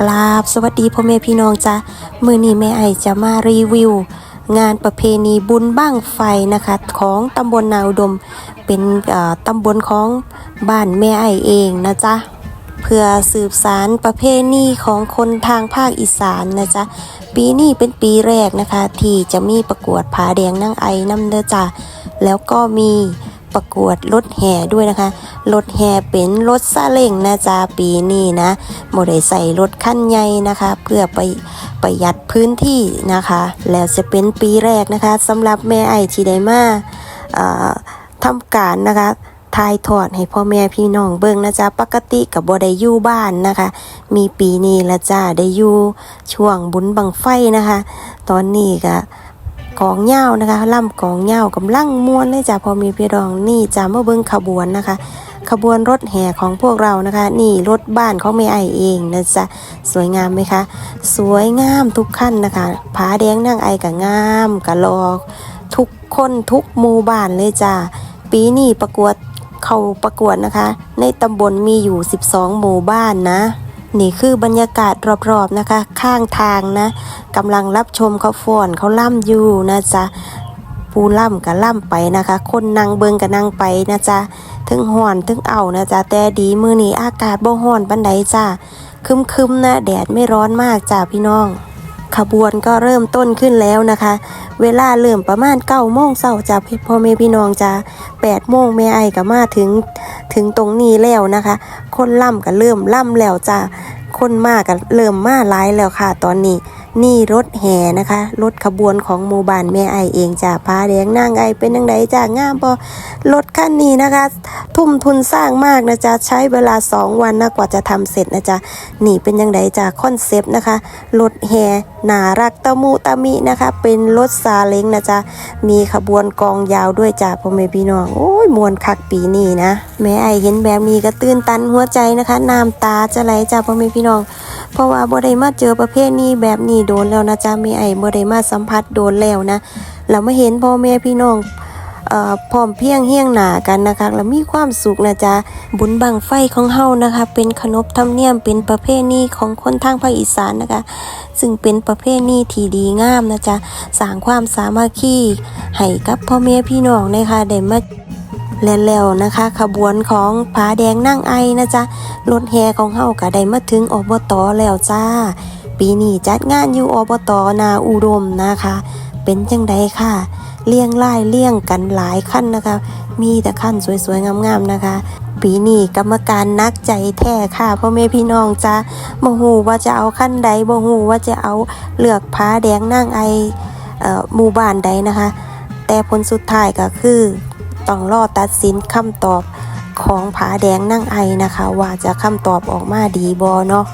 กราบ สวัสดีพ่อแม่พี่น้องจ้ามือนี้แม่ไอจะมารีวิว งานประเพณีบุญบ้างไฟนะคะ ของตำบลนาอุดม เป็นอ่อตำบลของบ้านแม่ไอเองนะจ๊ะเพื่อสืบสารประเพณีของคนทางภาคอีสานนะจ๊ะปีนี้เป็นปีแรกนะคะ ที่จะมีประกวดผาแดงนั่งไอน้ำเด้อจ้ะแล้วก็มี ประกวดรถแห่ด้วยนะคะ รถแห่เป็นรถซาเล้งนะจ๊ะปีนี้นะโมได้ใส่รถขั้นใหญ่นะคะ เพื่อไปประหยัดพื้นที่นะคะ แล้วจะเป็นปีแรกนะคะสำหรับแม่ไอที่ได้มาเอ่อทำการนะคะทายทอดให้พ่อแม่พี่น้องเบิ่งนะจ๊ะปกติกับบ่ได้อยู่บ้านนะคะ มีปีนี้ละจ้าได้อยู่ช่วงบุญบังไฟนะคะ ตอนนี้ก็ กองเหย้านะคะล่ำกองเหย้ากำลังม่วนเลยจ้ะพอมีพี่น้องนี่จ้ามาเบิ่งขบวนนะคะ ขบวนรถแห่ของพวกเรานะคะ นี่รถบ้านของแม่ไอเองนะจ๊ะสวยงามไหมคะ สวยงามทุกขั้นนะคะผาแดงนั่งไอกับงามกะลอทุกคนทุกหมู่บ้านเลยจ้าปีนี้ประกวดเขาประกวดนะคะ ในตำบลมีอยู่ 12 หมู่บ้านนะ นี่คือบรรยากาศรอบๆนะคะ ข้างทางนะกำลังรับชมเขาฟ้อนเขาล่ำอยู่นะจ๊ะผู้ล่ำกับล่ำไปนะคะ คนนั่งเบิงกับนั่งไปนะจ๊ะถึงห่อนถึงเอานะจ๊ะแต่ดีมือนี้อากาศบ่ห่อนปันใดจ้าคึมๆนะแดดไม่ร้อนมากจ้าพี่น้อง ขบวนก็เริ่มต้นขึ้นแล้วนะคะ เวลาเริ่มประมาณเก้าโมงเช้าจ้าพ่อแม่พี่น้องจ้าแปดโมงแม่ไอก็มาถึง ถึงตรงนี้แล้วนะคะ คนล่ำก็เริ่มล่ำแล้วจ้าคนมากก็เริ่มมาหลายแล้วค่ะ ตอนนี้ นี่รถแห่นะคะ รถขบวนของหมู่บ้านแม่ไอเองจ้าพาแดงนางไอเป็นยังไงจ้างามพอรถคันนี้นะคะ ทุ่มทุนสร้างมากนะจ๊ะ ใช้เวลา 2 วันนะกว่าจะทำเสร็จนะจ๊ะ นี่เป็นยังไงจ้าคอนเซปต์นะคะ รถแห่น่ารักตะมุตะมินะคะ เป็นรถซาเล้งนะจ๊ะ มีขบวนกองยาวด้วยจ้าพ่อแม่พี่น้อง โอ้ยมวนคักปีนี้นะ แม่ไอเห็นแบบนี้ก็ตื่นตันหัวใจนะคะ น้ำตาจะไหลจ้าพ่อแม่พี่น้อง เพราะว่าบ่ได้มาเจอประเภทนี้แบบนี้โดนแล้วนะจ๊ะแม่ไอ้บ่ได้มาสัมผัสโดนแล้วนะเรามาเห็นพ่อแม่พี่น้องเอ่อพร้อมเพียงเฮียงหนากันนะคะแล้วมีความสุขนะจ๊ะบุญบังไฟของเฮานะคะ เป็นขนบธรรมเนียมเป็นประเพณีของคนทางภาคอีสานนะคะ ซึ่งเป็นประเพณีที่ดีงามนะจ๊ะสร้างความสามัคคีให้กับพ่อแม่พี่น้องนะคะได้มา แล้วนะคะ ขบวนของผาแดงนั่งไอนะจ๊ะรถแห่ของเฮาก็ได้มาถึงอบตแล้วจ้า ปีนี้จัดงานอยู่อบตนาอุดมนะคะ เป็นจังใดค่ะ เลี่ยงไล่เลี่ยงกันหลายขั้นนะคะ มีแต่ขั้นสวยๆงามๆนะคะปีนี้กรรมการนักใจแท้ค่ะพ่อแม่พี่น้องจ้าบ่ฮู้ว่าจะเอาขั้นใดบ่ฮู้ว่าจะเอาเลือกผาแดงนั่งไอออหมู่บ้านใดนะคะ แต่ผลสุดท้ายก็คือ ต้องรอตัดสินคำตอบของผาแดงนั่งไอนะคะ ว่าจะคำตอบออกมาดีบอเนาะ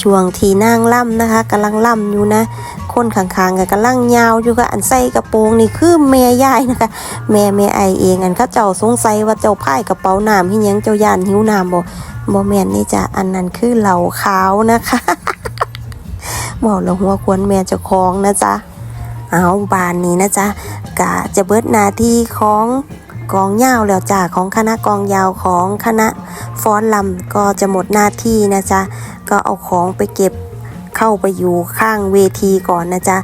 ช่วงที่นางล่ำนะคะกำลังล่ำอยู่นะ คนข้างๆก็กำลังยาวอยู่กับอันใส่กระโปรงนี่คือแม่ยายนะคะ แม่แม่ไอเองอันเขาเจ้าสงสัยว่าเจ้าพ่ายกระเป๋าน้ำที่ยังเจ้าย่านหิวน้ำบ่บ่แม่นนี่จะอันนั้นคือเหล่าขาวนะคะบอกแล้วหัวควรแม่เจ้าของนะจ๊ะเอาบานนี้นะจ๊ะ กะจะเบิดหนาที่ของกองยาวแล้วจ้าของคณะกองยาวของคณะฟ้อนลำก็จะหมดหน้าที่นะจ๊ะก็เอาของไปเก็บเข้าไปอยู่ข้างเวทีก่อนนะจ๊ะ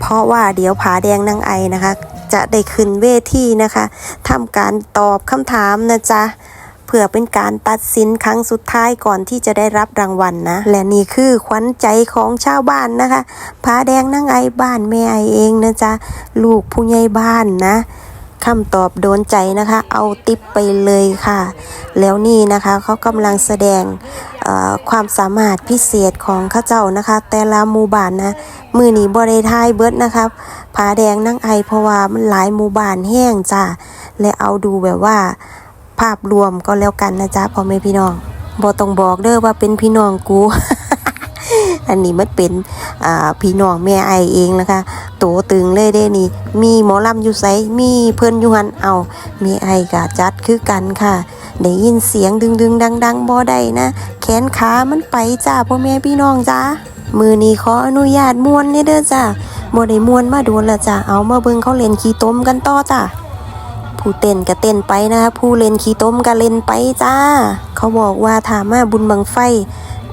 เพราะว่าเดี๋ยวผาแดงนางไอนะคะ จะได้ขึ้นเวทีนะคะทำการตอบคำถามนะจ๊ะ พื่อเป็นการตัดสินครั้งสุดท้ายก่อนที่จะได้รับรางวัลนะ และนี่คือขวัญใจของชาวบ้านนะคะผาแดงนั่งไอบ้านแม่ไอเองนะจ๊ะลูกผู้ใหญ่บ้านนะคำตอบโดนใจนะคะ เอาติปไปเลยค่ะ แล้วนี่นะคะเขากำลังแสดงความสามารถพิเศษของข้าเจ้านะคะ แต่ละหมู่บ้านนะมือหนีบริทายเบิดนะครับผาแดงนั่งไอเพราะว่ามันหลายหมู่บ้านแห้งจ้ะและเอาดูแบบว่า ภาพรวมก็แล้วกันนะจ๊ะพ่อแม่พี่น้องบอต้องบอกเด้อว่าเป็นพี่น้องกู อันนี้มันเป็นพี่น้องแม่ไอเองนะคะ โตตึงเลยเด้นี่ มีหมอลำอยู่ไสมีเพิ่อนอยู่หันเอาแม่ไอกะจัดคือกันค่ะได้ยินเสียงดึงดึงดังดังบ่ได้นะ แขนขามันไปจ้าพ่อแม่พี่น้องจ้ามือนี้ขออนุญาตมวนนี่เด้อจ้าบ่ได้มวนมาโดนและจ้าเอามาเบิ่งเขาเล่นขี้ต้มกันต่อจ้า ผู้เต้นก็เต้นไปนะคะผู้เล่นขี้ต้มก็เล่นไปจ้า เขาบอกว่าถามาบุญบังไฟ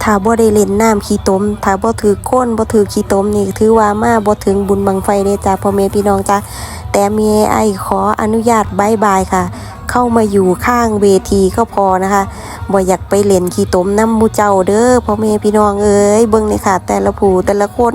ถ้าบ่ได้เล่นน้ำขี้ต้มถ้าบ่ถือก้นบ่ถือขี้ต้มนี่ถือว่ามาบ่ถึงบุญบังไฟเด้จ้าพ่อแม่พี่น้องจ้าแต่เมีไอขออนุญาตบายบายค่ะ เข้ามาอยู่ข้างเวทีก็พอนะคะบ่อยากไปเล่นขี้ต้มน้ำมูเจ้าเด้อพ่อแม่พี่น้องเอ้ยเบิ่งนี่ค่ะ แต่ละผู้แต่ละคน